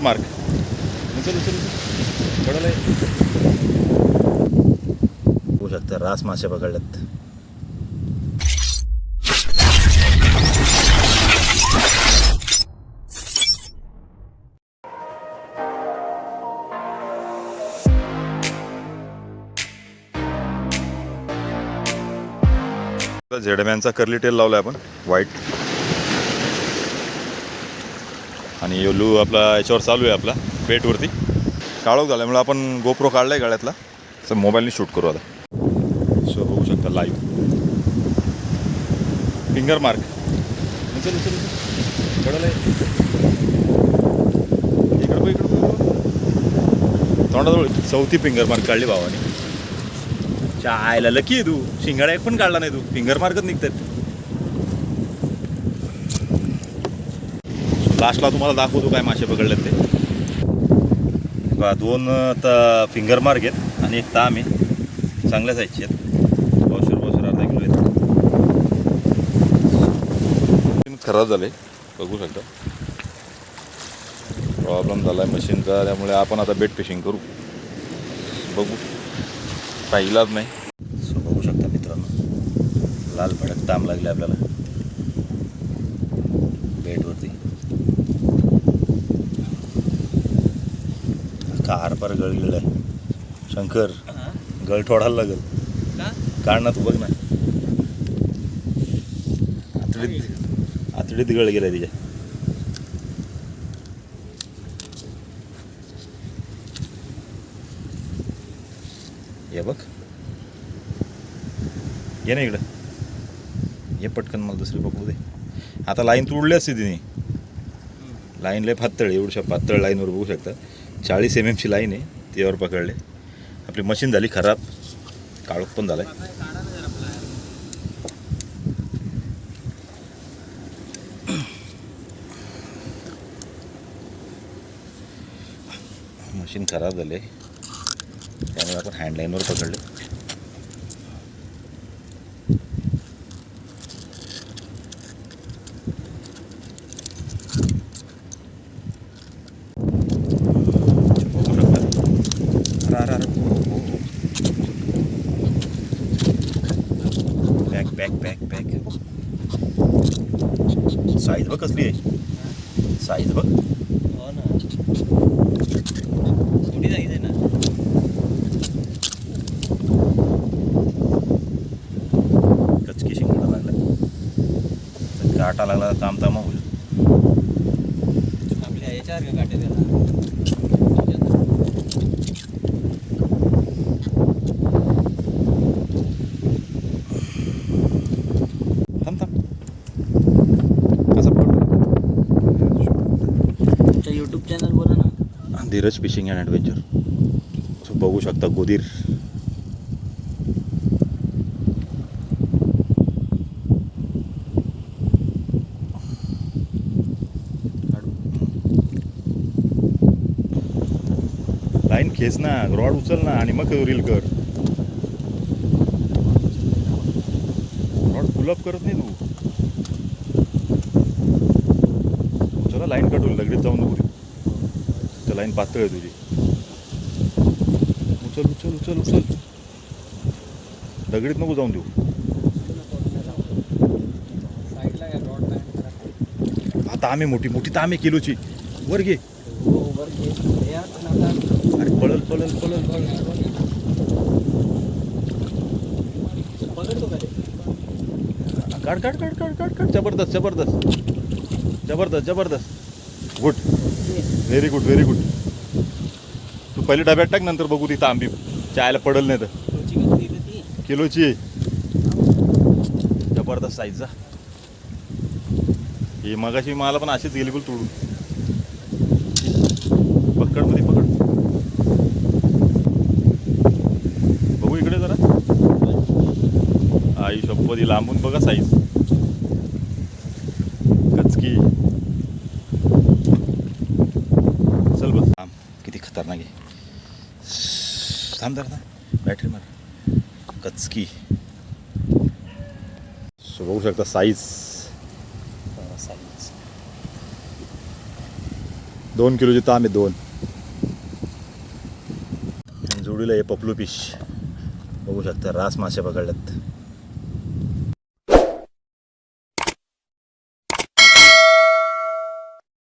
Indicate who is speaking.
Speaker 1: Mark होऊ शकतं. रास मासे पकडल्यात झेडम्यांचा कर्ली टेल लावलाय आपण. व्हाईट आणि योलू आपला याच्यावर चालू आहे आपला बेटवरती. काळोख झाल्यामुळे आपण गोप्रो काढलाय गाड्यातला असं मोबाईलने शूट करू आता. सो बघू शकता लाईव्ह फिंगर मार्क उचल पडलं आहे इकडं इकडं. तोंडाजवळ चौथी फिंगर मार्क काढली भावाने. चायला लकी आहे तू. शिंगाडा एक पण काढला नाही तू. फिंगर मार्कच निघतात. लास्टला तुम्हाला दाखवतो काय मासे पकडलेत ते. बघा दोन आता फिंगर मार्क आहेत आणि एक ताम आहे. चांगल्या साईजचे आहेत. पावशेर पावशेर अर्धा किलो आहेत. खराब झाले. बघू शकता. प्रॉब्लेम झाला आहे मशीनचा त्यामुळे आपण आता बेट फिशिंग करू. बघू. काही इलाज नाही. सो बघू शकता मित्रांनो. लाल भडक ताम लागले आपल्याला बेटवरती का हारपार गळ गेलेला आहे. शंकर गळ ठोडायला लागेल. काढ ना तू बघ ना. आतडीत आतडीत गळ गेलाय तिच्या. ये बघ. ये ना इकडं. ये पटकन मला दुसरी बघू दे. आता लाईन तुडली असते तिने. लाईन लय पातळ आहे, एवढ्या पातळ लाईनवर बघू शकता. चाळीस एम एमची लाईन आहे त्यावर पकडले. आपली मशीन झाली खराब काळोख पण आहे मशीन खराब झाले. त्यामुळे आपण हँडलाईनवर पकडले बघू शकता अरे अरे अरे बॅक बॅक बॅक साईज बघ कसली आहे साईज बघ
Speaker 2: हो ना कुठे जायचंय ना
Speaker 1: कचकी शिंगडा लागला काटा लागला काम तामा होईल
Speaker 2: आपल्या याच्यावर का काटे त्याला
Speaker 1: थांब थांब असं पकडलं.
Speaker 2: तुमच्या यूट्यूब चॅनल बोला ना
Speaker 1: Dheeraj fishing and adventure. So बघू शकता गोदीर. लाईन खेच ना रॉड उचल ना आणि मग रील कर. रॉड पुलअप करत नाही तू. चला लाईन काढू लगेच जाऊन नको त्या लाईन पातळ आहे तुझी उचल उचल उचल उचल दगडीत नको जाऊन देऊ आता आम्ही मोठी मोठी तांबे किलोची वर घे अरे पळल पळल पळल काढ काढ काढ काढ काढ काढ जबरदस्त जबरदस्त जबरदस्त जबरदस्त good very good very good तू पहिले डब्यात टाक नंतर बघू ती तांबी चायला पडल नाही तर. किलोची आहे. जबरदस्त साईजचा ही मगाशी मला पण अशीच गेली बोल तोडून. पकडमध्ये पकड. बघू इकडे जरा. आई शपथी लांबून बघा साईज कचकी चल बस थांब किती खतरनाक आहे थांब जरा बॅटरी मार. कचकी. सो बघू शकता साईज
Speaker 2: साईज
Speaker 1: दोन किलोची ताम आहे दोन. जोडीला हे पपलू फिश बघू शकता रास मासे पकडल्यात